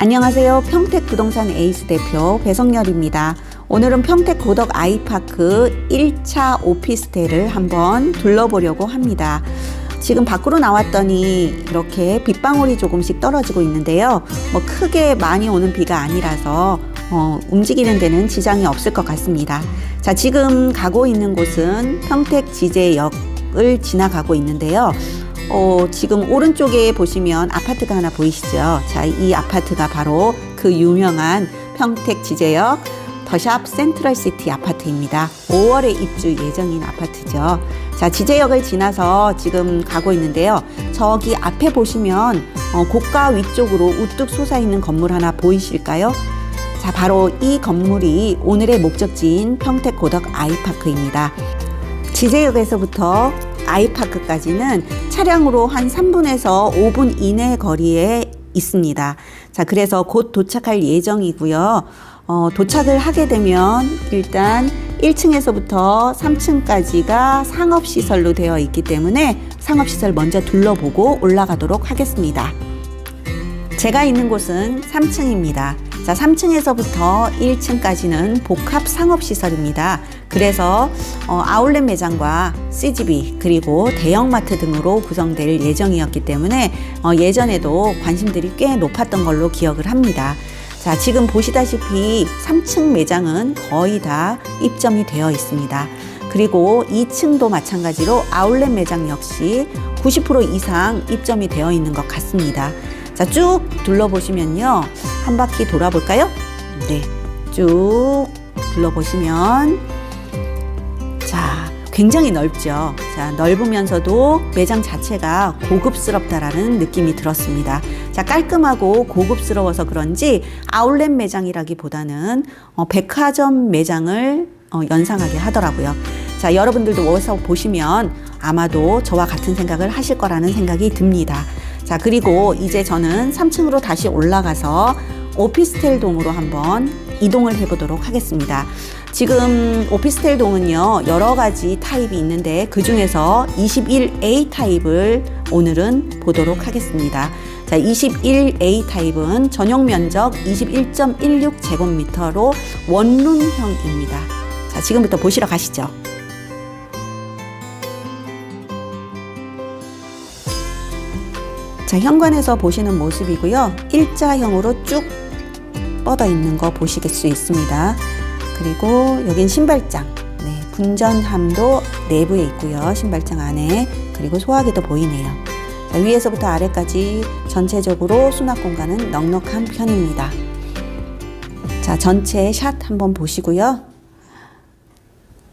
안녕하세요. 평택 부동산 에이스 대표 배성열입니다. 오늘은 평택 고덕 아이파크 1차 오피스텔을 한번 둘러보려고 합니다. 지금 밖으로 나왔더니 이렇게 빗방울이 조금씩 떨어지고 있는데요. 뭐 크게 많이 오는 비가 아니라서 어, 움직이는 데는 지장이 없을 것 같습니다. 자, 지금 가고 있는 곳은 평택 지제역 을 지나가고 있는데요. 어, 지금 오른쪽에 보시면 아파트가 하나 보이시죠? 자, 이 아파트가 바로 그 유명한 평택 지제역 더샵 센트럴 시티 아파트입니다. 5월에 입주 예정인 아파트죠. 자, 지제역을 지나서 지금 가고 있는데요. 저기 앞에 보시면 어, 고가 위쪽으로 우뚝 솟아 있는 건물 하나 보이실까요? 자, 바로 이 건물이 오늘의 목적지인 평택 고덕 아이파크입니다. 지제역에서부터 아이파크까지는 차량으로 한 3분에서 5분 이내 거리에 있습니다. 자, 그래서 곧 도착할 예정이고요. 어, 도착을 하게 되면 일단 1층에서부터 3층까지가 상업시설로 되어 있기 때문에 상업시설 먼저 둘러보고 올라가도록 하겠습니다. 제가 있는 곳은 3층입니다. 자, 3층에서부터 1층까지는 복합 상업시설입니다. 그래서 어, 아울렛 매장과 CGV 그리고 대형마트 등으로 구성될 예정이었기 때문에 어, 예전에도 관심들이 꽤 높았던 걸로 기억을 합니다. 자, 지금 보시다시피 3층 매장은 거의 다 입점이 되어 있습니다. 그리고 2층도 마찬가지로 아울렛 매장 역시 90% 이상 입점이 되어 있는 것 같습니다. 자, 쭉 둘러보시면요. 한 바퀴 돌아볼까요? 네. 쭉 둘러보시면 자, 굉장히 넓죠. 자, 넓으면서도 매장 자체가 고급스럽다라는 느낌이 들었습니다. 자, 깔끔하고 고급스러워서 그런지 아울렛 매장이라기보다는 어, 백화점 매장을 어, 연상하게 하더라고요. 자, 여러분들도 어디서 보시면 아마도 저와 같은 생각을 하실 거라는 생각이 듭니다. 자, 그리고 이제 저는 3층으로 다시 올라가서 오피스텔 동으로 한번 이동을 해보도록 하겠습니다. 지금 오피스텔 동은요, 여러 가지 타입이 있는데 그 중에서 21A 타입을 오늘은 보도록 하겠습니다. 자, 21A 타입은 전용 면적 21.16 제곱미터로 원룸형입니다. 자, 지금부터 보시러 가시죠. 자, 현관에서 보시는 모습이고요. 일자형으로 쭉 뻗어 있는 거 보실 수 있습니다. 그리고 여긴 신발장. 네, 분전함도 내부에 있고요. 신발장 안에. 그리고 소화기도 보이네요. 자, 위에서부터 아래까지 전체적으로 수납 공간은 넉넉한 편입니다. 자, 전체 샷 한번 보시고요.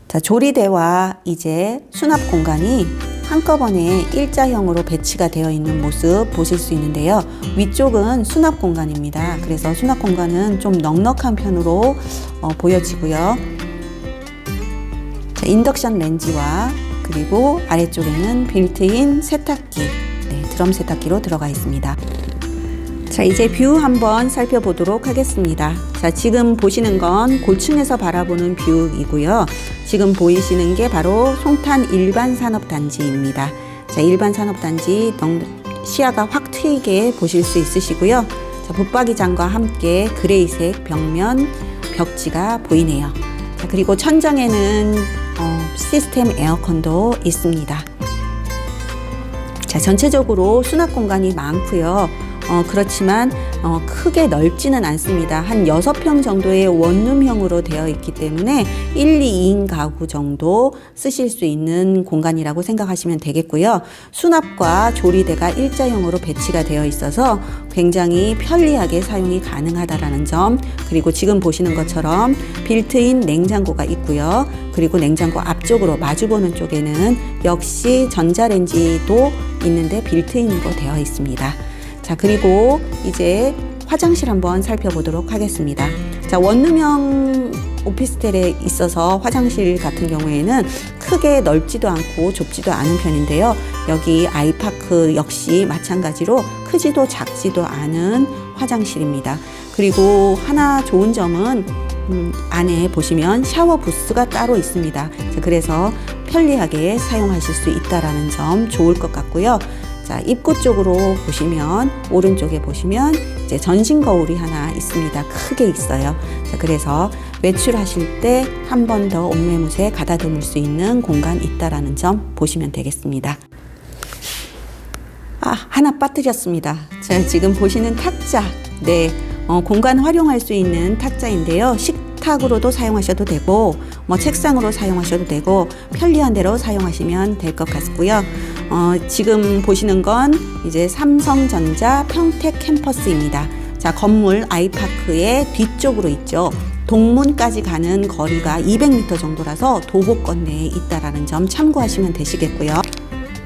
자, 조리대와 이제 수납 공간이 한꺼번에 일자형으로 배치가 되어 있는 모습 보실 수 있는데요. 위쪽은 수납 공간입니다. 그래서 수납 공간은 좀 넉넉한 편으로 어, 보여지고요. 자, 인덕션 렌지와 그리고 아래쪽에는 빌트인 세탁기, 네, 드럼 세탁기로 들어가 있습니다. 자, 이제 뷰 한번 살펴보도록 하겠습니다. 자, 지금 보시는 건 고층에서 바라보는 뷰이고요. 지금 보이시는 게 바로 송탄 일반 산업단지입니다. 자, 일반 산업단지 시야가 확 트이게 보실 수 있으시고요. 자, 붙박이장과 함께 그레이색 벽면 벽지가 보이네요. 자, 그리고 천장에는 어, 시스템 에어컨도 있습니다. 자, 전체적으로 수납 공간이 많고요. 어, 그렇지만 어, 크게 넓지는 않습니다. 한 6평 정도의 원룸형으로 되어 있기 때문에 1, 2인 가구 정도 쓰실 수 있는 공간이라고 생각하시면 되겠고요. 수납과 조리대가 일자형으로 배치가 되어 있어서 굉장히 편리하게 사용이 가능하다라는 점 그리고 지금 보시는 것처럼 빌트인 냉장고가 있고요. 그리고 냉장고 앞쪽으로 마주보는 쪽에는 역시 전자레인지도 있는데 빌트인으로 되어 있습니다. 자, 그리고 이제 화장실 한번 살펴보도록 하겠습니다. 자, 원룸형 오피스텔에 있어서 화장실 같은 경우에는 크게 넓지도 않고 좁지도 않은 편인데요. 여기 아이파크 역시 마찬가지로 크지도 작지도 않은 화장실입니다. 그리고 하나 좋은 점은 음, 안에 보시면 샤워 부스가 따로 있습니다. 그래서 편리하게 사용하실 수 있다라는 점 좋을 것 같고요. 자, 입구 쪽으로 보시면 오른쪽에 보시면 이제 전신 거울이 하나 있습니다. 크게 있어요. 자, 그래서 외출하실 때 한 번 더 옷매무새 가다듬을 수 있는 공간 있다라는 점 보시면 되겠습니다. 아, 하나 빠뜨렸습니다. 자, 지금 보시는 탁자. 네. 어, 공간 활용할 수 있는 탁자인데요. 식탁으로도 사용하셔도 되고, 뭐 책상으로 사용하셔도 되고, 편리한 대로 사용하시면 될 것 같고요. 어, 지금 보시는 건 이제 삼성전자 평택 캠퍼스입니다. 자, 건물 아이파크의 뒤쪽으로 있죠. 동문까지 가는 거리가 200m 정도라서 도보권 내에 있다라는 점 참고하시면 되시겠고요.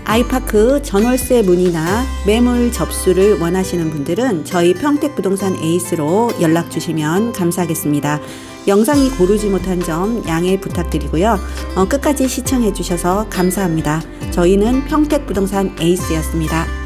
아이파크 전월세 문의나 매물 접수를 원하시는 분들은 저희 평택부동산 에이스로 연락 주시면 감사하겠습니다. 영상이 고르지 못한 점 양해 부탁드리고요. 어, 끝까지 시청해 주셔서 감사합니다. 저희는 평택부동산 에이스였습니다.